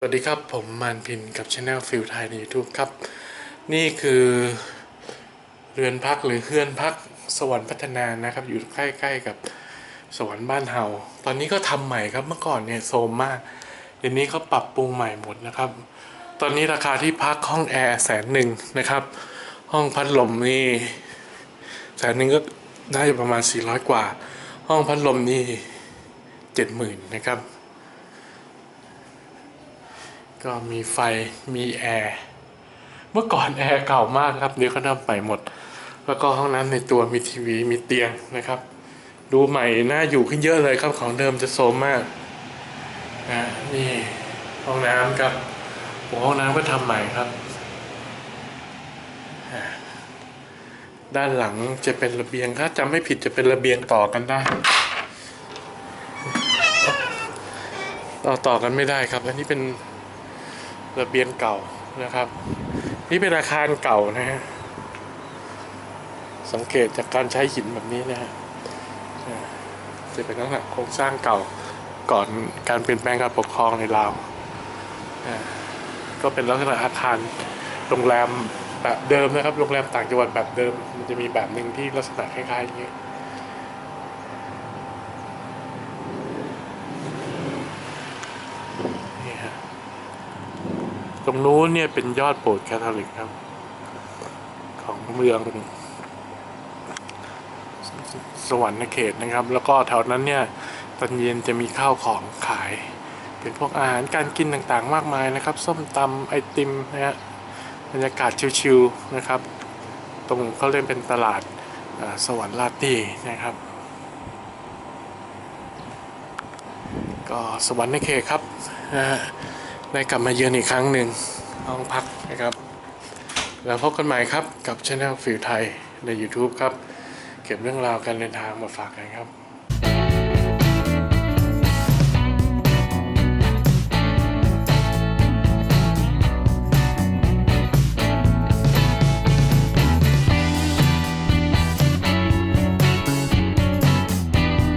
สวัสดีครับ ผมมานพินกับช anel ฟิลไทยใน YouTube ครับ นี่คือเรือนพักหรือเฮือนพักสวรรค์พัฒนานะครับ อยู่ใกล้ๆกับสวรรค์บ้านเฮาตอนนี้ก็ทำใหม่ครับเมื่อก่อนเนี่ยโซมมากเดี๋ยวนี้เขาปรับปรุงใหม่หมดนะครับ ตอนนี้ราคาที่พักห้องแอร์แสนหนึ่งนะครับ ห้องพัดลมนี่แสนหนึ่งก็ได้ประมาณ 400 กว่า ห้องพัดลมนี่เจ็ดหมื่นนะครับ ก็มีไฟมีแอร์เมื่อก่อนแอร์เก่ามากครับเดี๋ยวเขาทำไปหมด แล้วก็ห้องน้ำในตัวมีทีวีมีเตียงนะครับ ดูใหม่น่าอยู่ขึ้นเยอะเลยครับของเดิมจะโซมมากนะนี่ห้องน้ำครับโอ้ห้องน้ำก็ทำใหม่ครับ ด้านหลังจะเป็นระเบียงถ้าจำไม่ผิดจะเป็นระเบียงต่อกันได้ต่อต่อกันไม่ได้ครับ อันนี้เป็น ระเบียงเก่านะครับ นี่เป็นอาคารเก่านะฮะสังเกตจากการใช้หินแบบนี้นะฮะจะเป็นลักษณะโครงสร้างเก่าก่อนการเปลี่ยนแปลงการปกครองในลาวก็เป็นลักษณะอาคารโรงแรมแบบเดิมนะครับ โรงแรมต่างจังหวัดแบบเดิม มันจะมีแบบหนึ่งที่ลักษณะคล้ายๆอย่างนี้ ตรงนู้นเนี่ยเป็นยอดโบสถ์แคทอลิกครับ ของเมืองสวรรค์เขตนะครับ แล้วก็แถวนั้นเนี่ยตอนเย็นจะมีข้าวของขาย เป็นพวกอาหารการกินต่างๆ มากมายนะครับ ส้มตำไอติมนะฮะบรรยากาศชิลๆนะครับ ตรงเขาเรียกเป็นตลาดสวรรค์ลาตีนะครับ ก็สวรรค์ในเขตครับนะฮะ ได้กลับมาเยือนอีกครั้งหนึ่งห้องพักนะครับ แล้วพบกันใหม่ครับกับช anel ฟิลไทยใน YouTube ครับ เก็บเรื่องราวการเดินทางมาฝากกันครับ